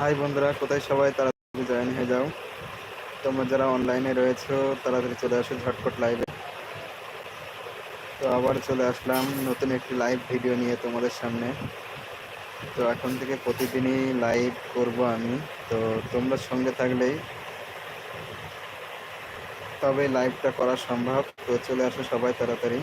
High বন্ধুরা, কোথায় সবাই? তাড়াতাড়ি জয়েন হয়ে যাও। তোমরা যারা অনলাইনে রয়েছো, তাড়াতাড়ি চলে আসো ঝটপট লাইভে তো আবার চলে আসলাম নতুন একটি লাইভ ভিডিও নিয়ে তোমাদের সামনে। তো এখন থেকে প্রতিদিনই লাইভ করব আমি। তো তোমরা সঙ্গে থাকলেই তবে লাইভটা করা সম্ভব। তো চলে আসো সবাই তাড়াতাড়ি।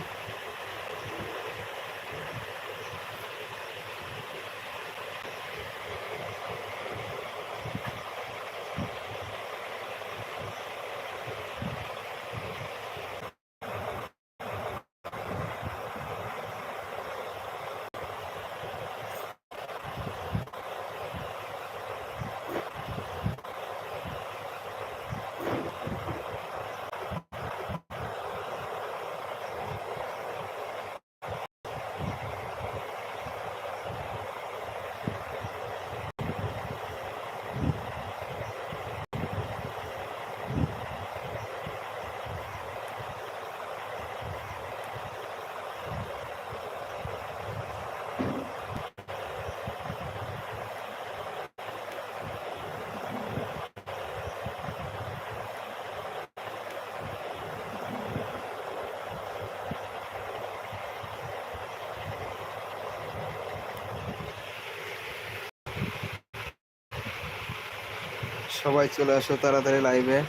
সবাই চলে আসো তাড়াতাড়ি লাইভে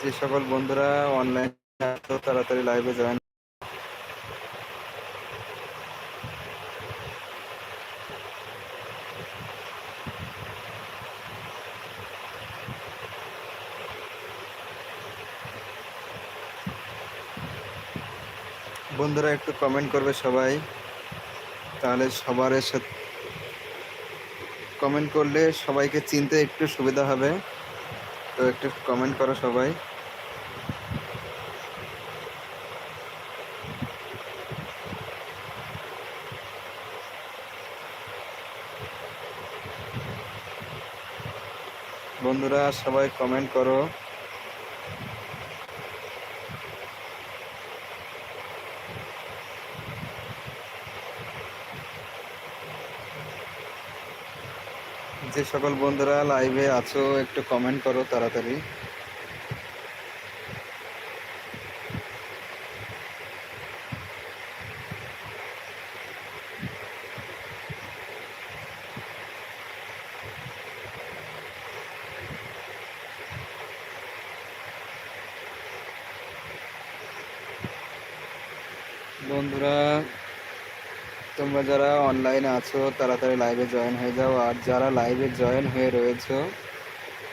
যে সকল বন্ধুরা অনলাইন তাড়াতাড়ি লাইভে জয়েন বন্ধুরা একটু কমেন্ট করবে সবাই। তাহলে সবার সাথে কমেন্ট করলে সবাইকে চিনতে একটু সুবিধা হবে। তো একটু কমেন্ট করো সবাই। বন্ধুরা সবাই কমেন্ট করো। যে সকল বন্ধুরা লাইভে আছো একটু কমেন্ট করো তাড়াতাড়ি। বন্ধুরা তোমরা যারা অনলাইনে আছো, তাড়াতাড়ি লাইভে জয়েন হয়ে যাও। আর যারা লাইভে জয়েন হয়ে রয়েছো,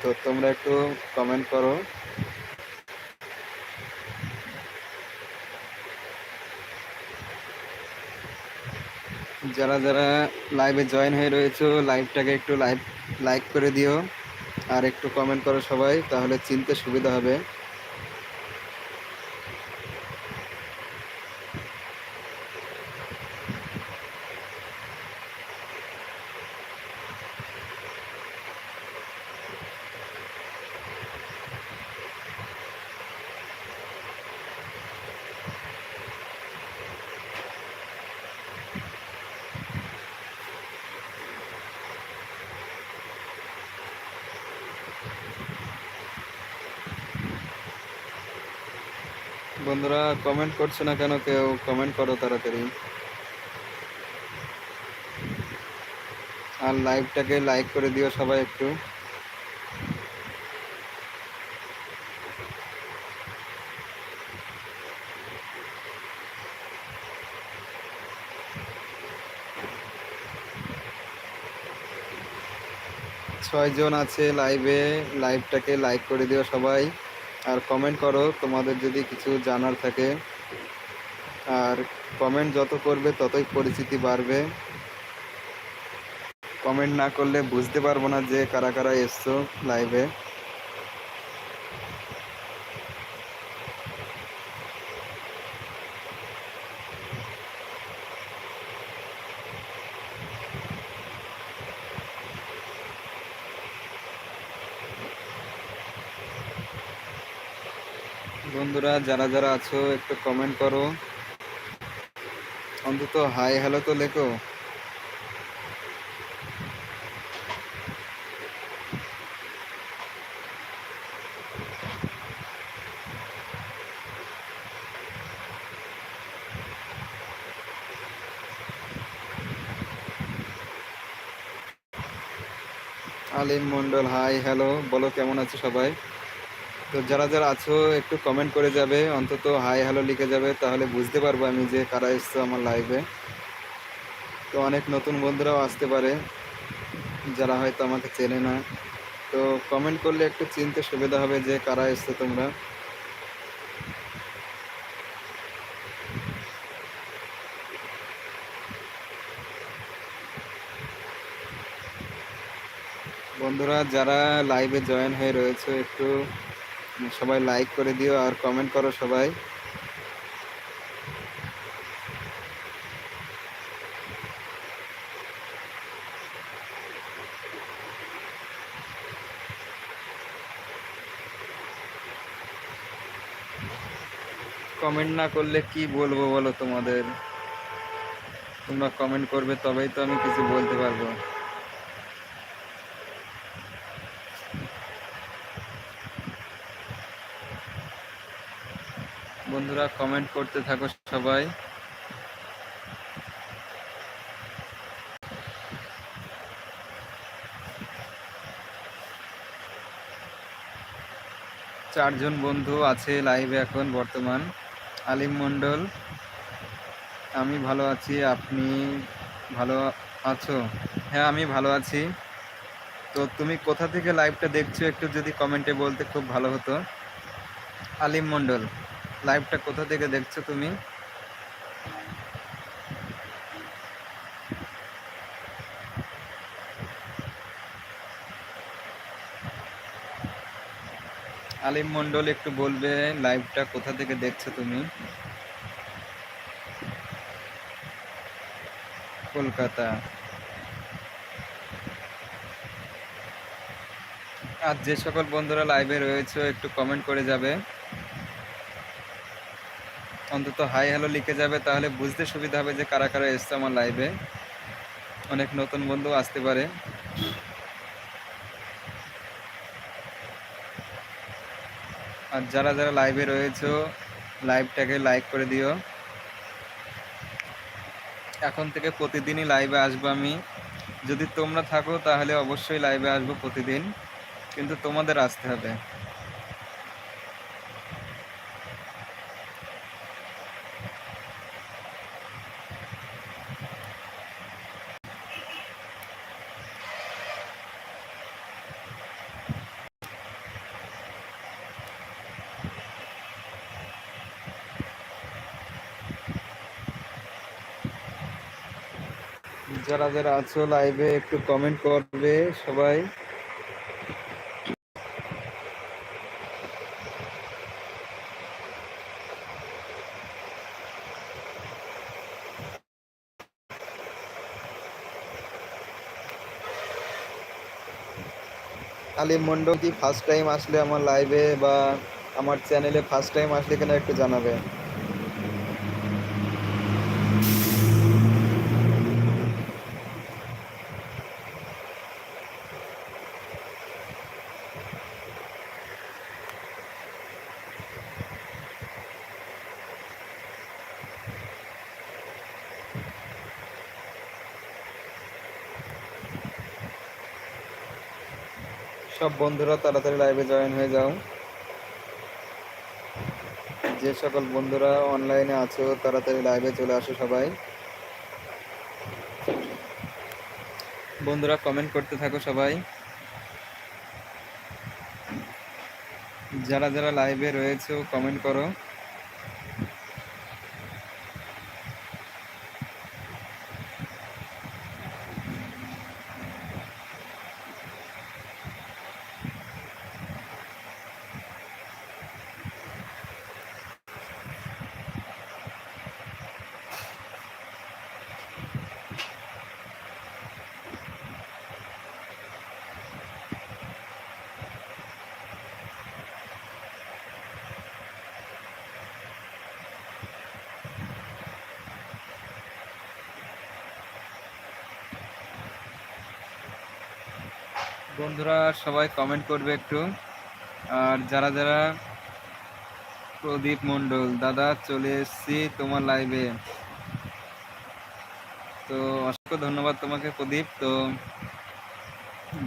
তো তোমরা একটু কমেন্ট করো। যারা যারা লাইভে জয়েন হয়ে রয়েছো লাইভটাকে একটু লাইভ লাইক করে দিও। আর একটু কমেন্ট করো সবাই, তাহলে চিনতে সুবিধা হবে। বন্ধুরা কমেন্ট করছে না কেন? কেউ কমেন্ট করো তাড়াতাড়ি। আর লাইভটাকে লাইক করে দিও সবাই একটু। ছয় জন আছে লাইভে লাইভটাকে লাইক করে দিও সবাই। আর কমেন্ট করো, তোমাদের যদি কিছু জানার থাকে। আর কমেন্ট যত করবে, ততই পরিচিতি বাড়বে। কমেন্ট না করলে বুঝতে পারব না যে কারা কারা এসছো লাইভে বন্ধুরা যারা যারা আছো, একটু কমেন্ট করো। অন্তত হাই হ্যালো তো লেখো। আলিম মন্ডল হাই হ্যালো বলো কেমন আছো সবাই? তো যারা যারা আছো, একটু কমেন্ট করে যাবে। অন্তত হাই হ্যালো লিখে যাবে, তাহলে বুঝতে পারব আমি যে কারা এসছো আমার লাইভে তো অনেক নতুন বন্ধুরাও আসতে পারে, যারা হয়তো আমাকে চেনে না। তো কমেন্ট করলে একটু চিনতে সুবিধা হবে যে কারা এসছো তোমরা। বন্ধুরা, যারা লাইভে জয়েন হয়ে রয়েছে, একটু সবাই লাইক করে দিও আর কমেন্ট করো সবাই। কমেন্ট না করলে কি বলব বলো তোমাদের? তোমরা কমেন্ট করবে তবেই তো আমি কিছু বলতে পারব। বন্ধুরা কমেন্ট করতে থাকো সবাই। চারজন বন্ধু আছে লাইভে এখন বর্তমান। আলিম মণ্ডল, আমি ভালো আছি, আপনি ভালো আছো? হ্যাঁ আমি ভালো আছি। তো তুমি কোথা থেকে লাইভটা দেখছ, একটু যদি কমেন্টে বলতে খুব ভালো হতো। আলিম মণ্ডল। লাইভটা কোথা থেকে দেখছ তুমি? আলিম মন্ডল একটু বলবে লাইভটা কোথা থেকে দেখছ তুমি? কলকাতা। আর যে সকল বন্ধুরা লাইভে রয়েছে, একটু কমেন্ট করে যাবে। অন্তত হাই হ্যালো লিখে যাবে, তাহলে বুঝতে সুবিধা হবে যে কারা কারা এসছে আমার লাইভে অনেক নতুন বন্ধু আসতে পারে। আর যারা যারা লাইভে রয়েছে লাইভটাকে লাইক করে দিও। এখন থেকে প্রতিদিনই লাইভে আসব আমি। যদি তোমরা থাকো, তাহলে অবশ্যই লাইভে আসব প্রতিদিন। কিন্তু তোমাদের আসতে হবে। যারা যারা আছো লাইভে একটু কমেন্ট করবে সবাই। আলিম মন্ডল কি ফার্স্ট টাইম আসলে আমার লাইভে বা আমার চ্যানেলে ফার্স্ট টাইম আসলে কিনা একটু জানাবে সব বন্ধুরা, তাড়াতাড়ি লাইভে জয়েন হয়ে যাও। যে সকল বন্ধুরা অনলাইনে আছো, তাড়াতাড়ি লাইভে চলে আসো সবাই। বন্ধুরা কমেন্ট করতে থাকো সবাই। যারা যারা লাইভে রয়েছে কমেন্ট করো। বন্ধুরা, সবাই কমেন্ট করবে একটু। আর যারা যারা প্রদীপ মণ্ডল, দাদা চলে এসেছি তোমার লাইভে তো অসংখ্য ধন্যবাদ তোমাকে প্রদীপ। তো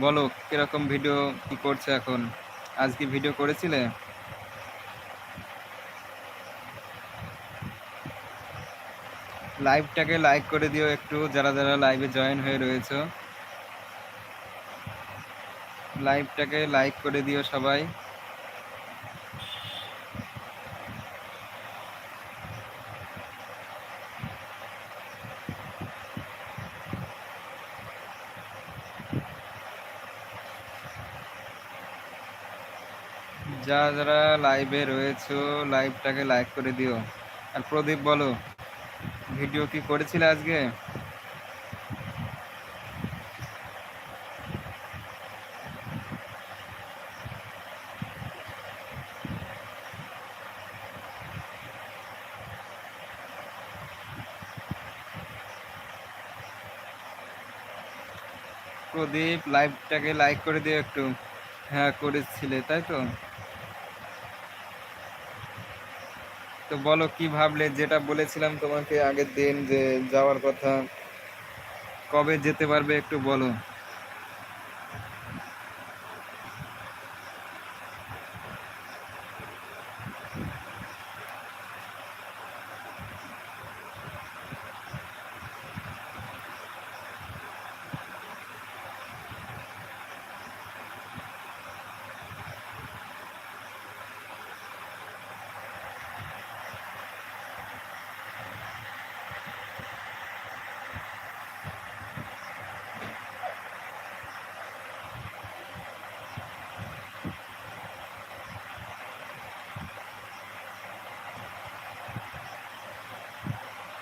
বলো, কীরকম ভিডিও কি করছে এখন? আজ কি ভিডিও করেছিলে? লাইভটাকে লাইক করে দিও একটু, যারা যারা লাইভে জয়েন হয়ে রয়েছে। লাইভটাকে লাইক করে দিও সবাই। যারা যারা লাইভে রয়েছে লাইভটাকে লাইক করে দিও। আর প্রদীপ বলো ভিডিও কি করেছিলে আজকে? প্রদীপ লাইভটাকে লাইক করে দিও একটু হ্যাঁ করেছিলে, তাই তো? তো বলো কি ভাবলে, যেটা বলেছিলাম তোমাকে আগের দিন যে যাওয়ার কথা, কবে যেতে পারবে একটু বলো।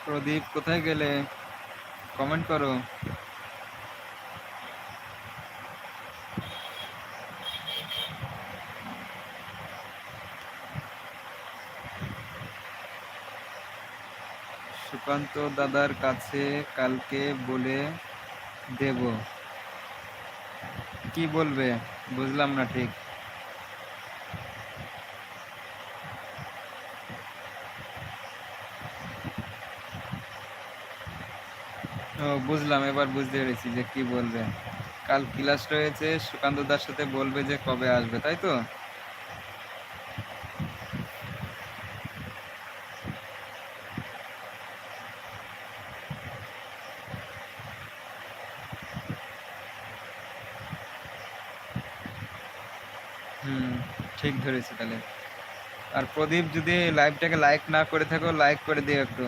প্রদীপ, কোথায় গেলে? কমেন্ট করো। সুকান্ত দাদার কাছে কালকে বলে দেব। কি বলবে? বুঝলাম না ঠিক। বুঝলাম, এবার বুঝতে পেরেছি যে কি বলবে। কাল ক্লাস রয়েছে, সুকান্ত দার সাথে বলবে যে কবে আসবে, তাই তো? হুম, ঠিক ধরেছি তাহলে। আর প্রদীপ যদি লাইভটাকে লাইক না করে থাকো লাইক করে দিও একটু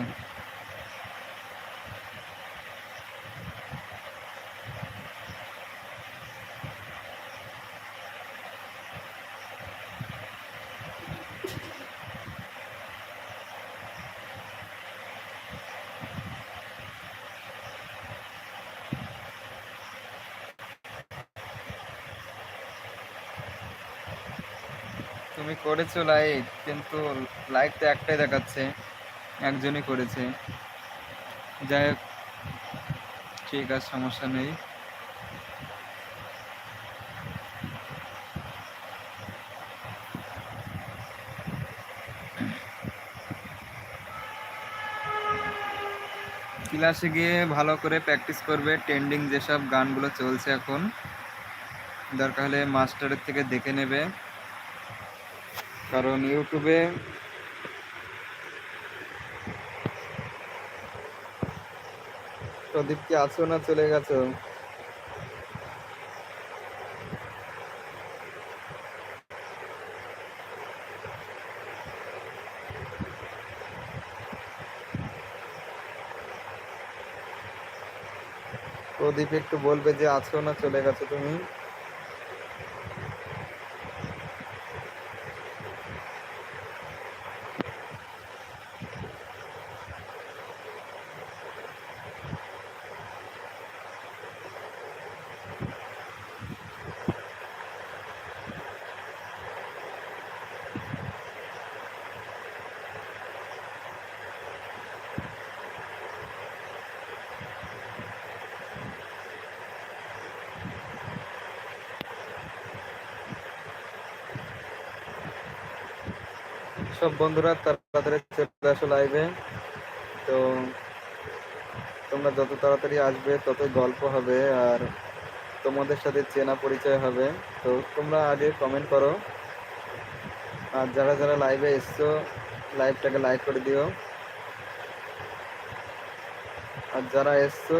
তুমি করেছ লাইক কিন্তু লাইক তো একটাই দেখাচ্ছে, একজনই করেছে। যাই হোক, ঠিক আছে, সমস্যা নেই। ক্লাসে গিয়ে ভালো করে প্র্যাকটিস করবে ট্রেন্ডিং যেসব গানগুলো চলছে এখন। দরকার হলে মাস্টারের থেকে দেখে নেবে। কারণ ইউটিউবে প্রদীপ কি আছো না, চলে গেছো প্রদীপ একটু বলবে যে আছো না, চলে গেছো তুমি? সব বন্ধুরা, তাড়াতাড়ি চলে আসো লাইভে তো তোমরা যত তাড়াতাড়ি আসবে, ততই গল্প হবে আর তোমাদের সাথে চেনা পরিচয় হবে। তো তোমরা আগে কমেন্ট করো। আর যারা যারা লাইভে এসছো লাইভটাকে লাইক করে দিও। আর যারা এসছো,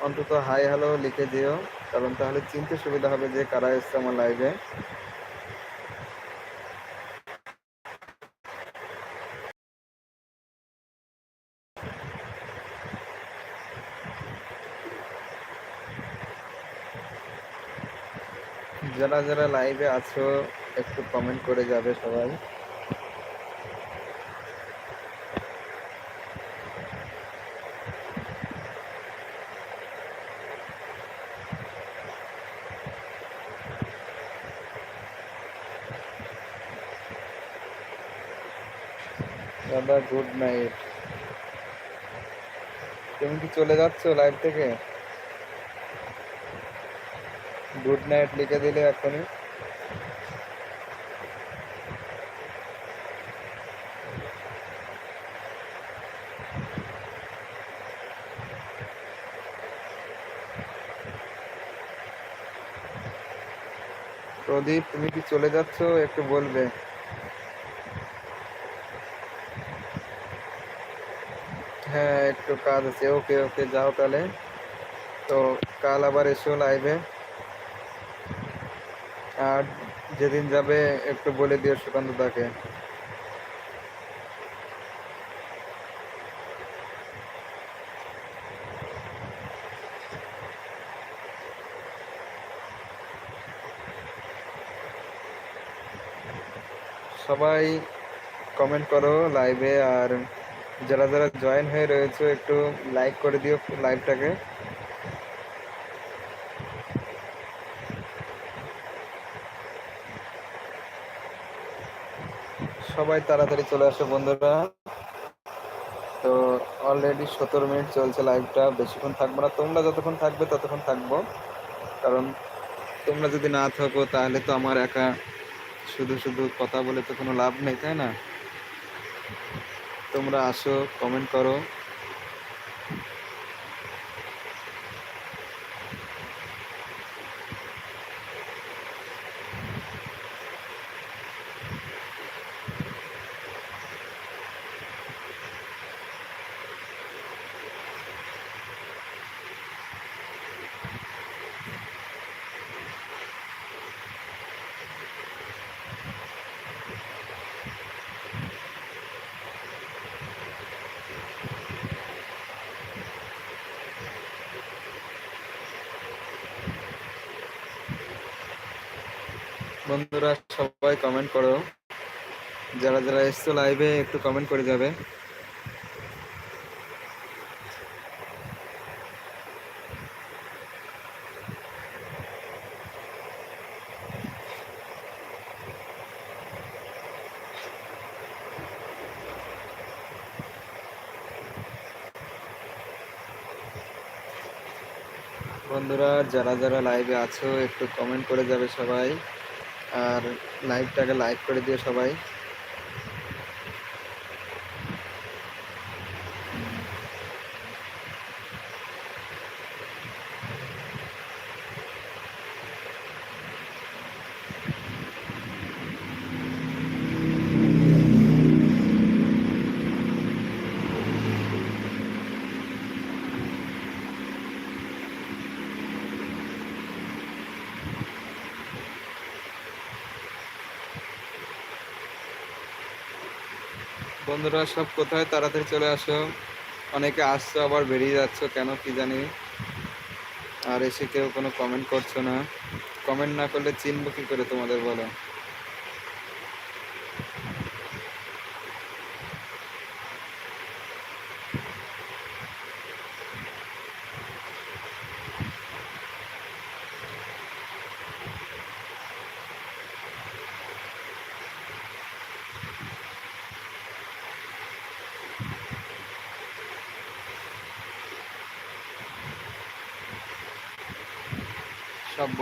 অন্তত হাই হ্যালো লিখে দিও। কারণ তাহলে চিনতে সুবিধা হবে যে কারা এসছে আমার লাইভে যারা যারা লাইভে আছো, একটু কমেন্ট করে যাবে সবাই। দাদা গুড নাইট তুমি কি চলে যাচ্ছ লাইভ থেকে? গুড নাইট লিখে দিলে এখনই প্রদীপ তুমি কি চলে যাচ্ছ একটু বলবে হ্যাঁ একটু কাজ আছে ওকে ওকে যাও তাহলে তো কাল আবার এসো লাইভে আর যেদিন যাবে একটু বলে দিও সুকান্ত দাকে। সবাই কমেন্ট করো লাইভে আর যারা যারা জয়েন হয়ে রয়েছে, একটু লাইক করে দিও লাইভটাকে সবাই তাড়াতাড়ি চলে আসো বন্ধুরা। তো অলরেডি সতেরো মিনিট চলছে লাইভটা বেশিক্ষণ থাকব না। তোমরা যতক্ষণ থাকবে ততক্ষণ থাকব। কারণ তোমরা যদি না থাকো, তাহলে তো আমার একা শুধু শুধু কথা বলে তো কোনো লাভ নেই, তাই না? তোমরা আসো কমেন্ট করো বন্ধুরা সবাই কমেন্ট করো। যারা যারা এসছো লাইভে একটু কমেন্ট করে যাবে। বন্ধুরা, যারা যারা লাইভে আছো, একটু কমেন্ট করে যাবে সবাই। আর লাইভটাকে লাইক করে দিও সবাই। বন্ধুরা, সব কোথায়? তাড়াতাড়ি চলে আসো। অনেকে আসছো, আবার বেরিয়ে যাচ্ছ, কেন কি জানি। আর এসে কেউ কোনো কমেন্ট করছ না। কমেন্ট না করলে চিনবো কী করে তোমাদের বলো?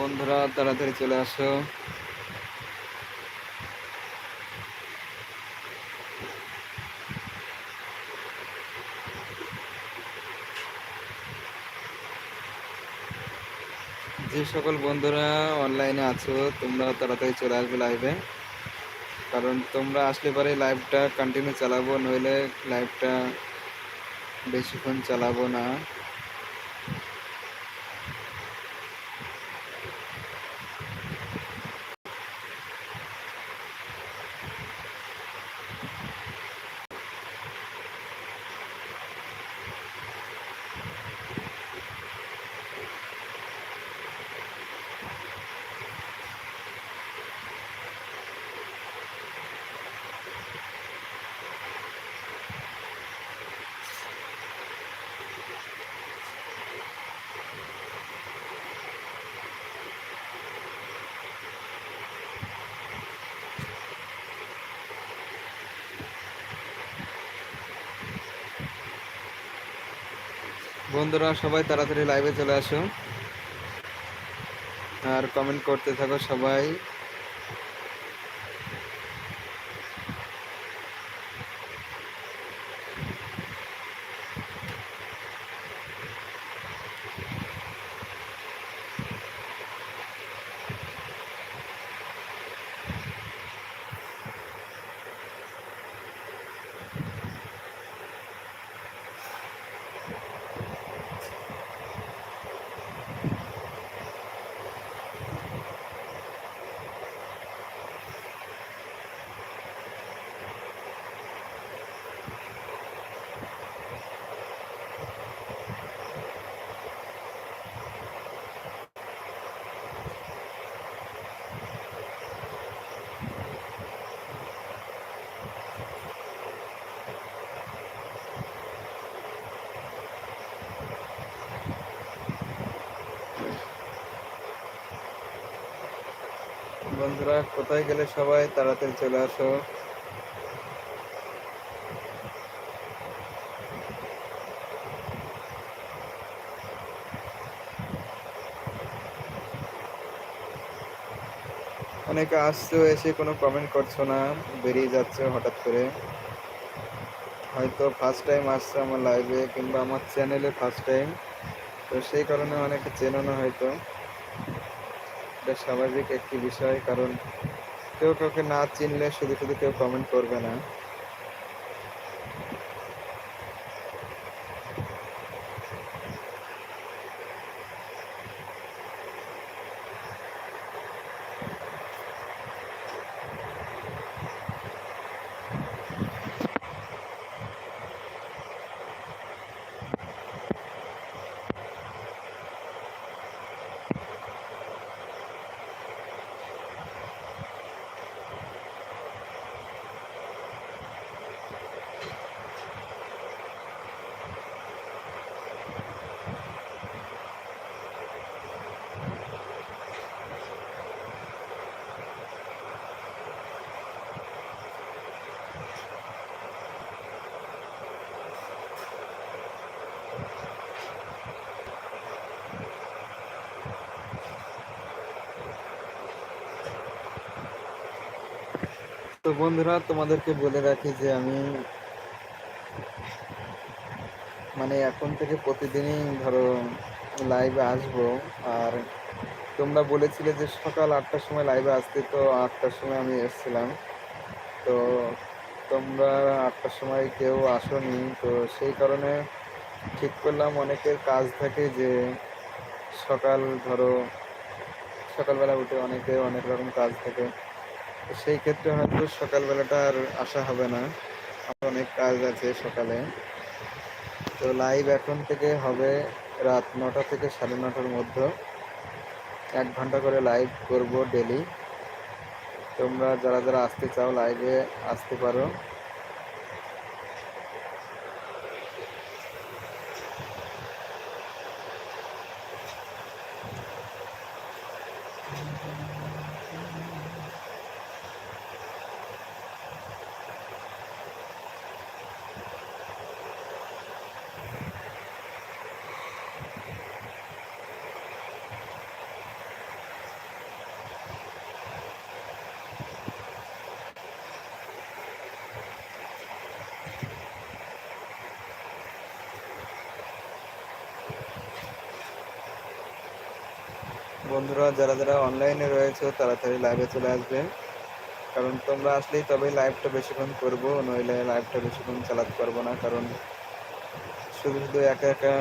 বন্ধুরা, তাড়াতাড়ি চলে আসো। যে সকল বন্ধুরা অনলাইনে আছো তোমরা তাড়াতাড়ি চলে আসবে লাইভে কারণ তোমরা আসলে পরে লাইভটা কন্টিনিউ চালাবো, নইলে লাইভটা বেশিক্ষণ চালাবো না। বন্ধুরা সবাই তাড়াতাড়ি লাইভে চলে আসো আর কমেন্ট করতে থাকো সবাই। বন্ধুরা, কোথায় গেলে সবাই তাড়াতাড়ি চলে আসো? অনেকে আসছো, এসে কোনো কমেন্ট করছ না, বেরিয়ে যাচ্ছে হঠাৎ করে। হয়তো ফার্স্ট টাইম আসছে আমার লাইভে কিংবা আমার চ্যানেলে ফার্স্ট টাইম তো সেই কারণে অনেকে চেনো না হয়তো। এটা স্বাভাবিক একটি বিষয়, কারণ কেউ কাউকে না চিনলে শুধু শুধু কেউ কমেন্ট করবে না। তো বন্ধুরা, তোমাদেরকে বলে রাখি যে আমি মানে এখন থেকে প্রতিদিনই ধরো লাইভে আসব। আর তোমরা বলেছিলে যে সকাল আটটার সময় লাইভে আসতে, তো আটটার সময় আমি এসেছিলাম। তো তোমরা আটটার সময় কেউ আসোনি, তো সেই কারণে ঠিক করলাম অনেকের কাজ থাকে যে সকাল ধরো সকালবেলা উঠে অনেকে অনেক রকম কাজ থাকে। সেই ক্ষেত্রে হয়তো সকালবেলাটা আর আসা হবে না। আমার অনেক কাজ আছে সকালে। তো লাইভ এখন থেকে হবে রাত নটা থেকে সাড়ে নটার মধ্যে। এক ঘণ্টা করে লাইভ করব ডেলি তোমরা যারা যারা আসতে চাও লাইভে আসতে পারো। বন্ধুরা, যারা যারা অনলাইনে রয়েছে, তাড়াতাড়ি লাইভে চলে আসবে। কারণ তোমরা আসলেই তবেই লাইভটা বেশিক্ষণ করব, নইলে লাইভটা বেশিক্ষণ চালাতে পারব না। কারণ শুধু শুধু একা একা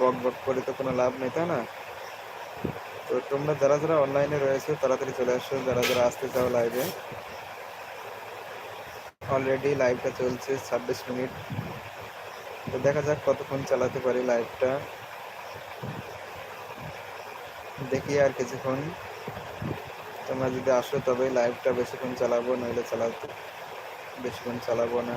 বক বক করে তো কোনো লাভ নেই, তাই না? তো তোমরা যারা যারা অনলাইনে রয়েছে, তাড়াতাড়ি চলে আসো। যারা যারা আসতে চাও লাইভে অলরেডি লাইভটা চলছে ছাব্বিশ মিনিট। তো দেখা যাক কতক্ষণ চালাতে পারি লাইভটা দেখি আর কিছুক্ষণ। তোমরা যদি আসো তবে লাইভটা বেশিক্ষণ চালাবো, নইলে চালাতে বেশিক্ষণ চালাবো না।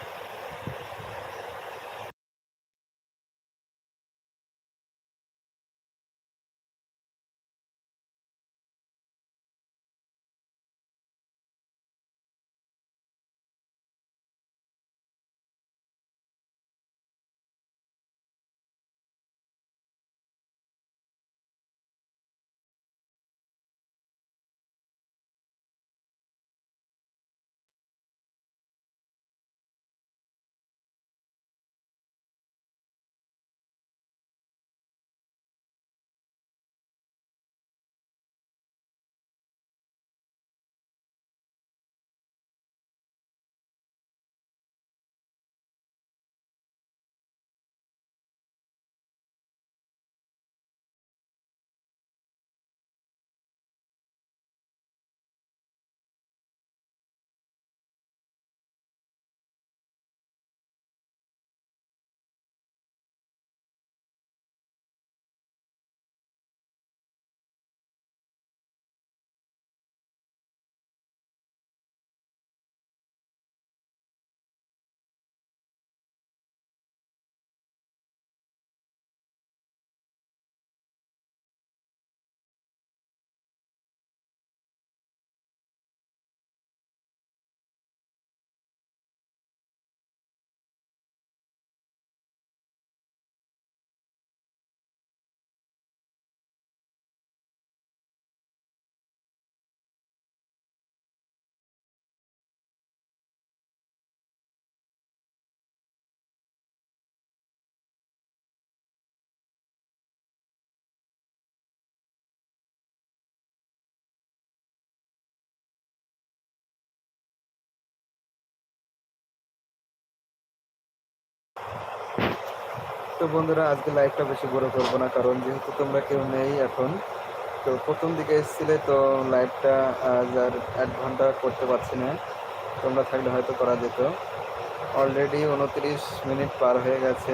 তো বন্ধুরা, আজকে লাইভটা বেশি বড় করব না, কারণ যেহেতু তোমরা কেউ নেই এখন, তো প্রথম দিকে এসেছিলে তো লাইভটা আজ আর এক ঘণ্টা করতে পারছি না। তোমরা থাকলে হয়তো করা যেত। অলরেডি উনত্রিশ মিনিট পার হয়ে গেছে।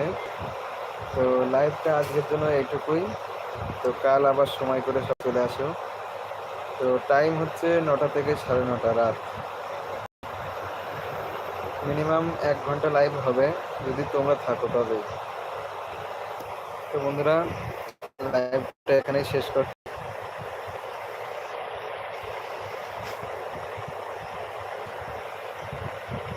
তো লাইভটা আজকের জন্য এইটুকুই। তো কাল আবার সময় করে সব চলে আসো। তো টাইম হচ্ছে নটা থেকে সাড়ে নটা রাত। মিনিমাম এক ঘণ্টা লাইভ হবে, যদি তোমরা থাকো তবে। তো বন্ধুরা লাইভটা এখানেই শেষ করছি।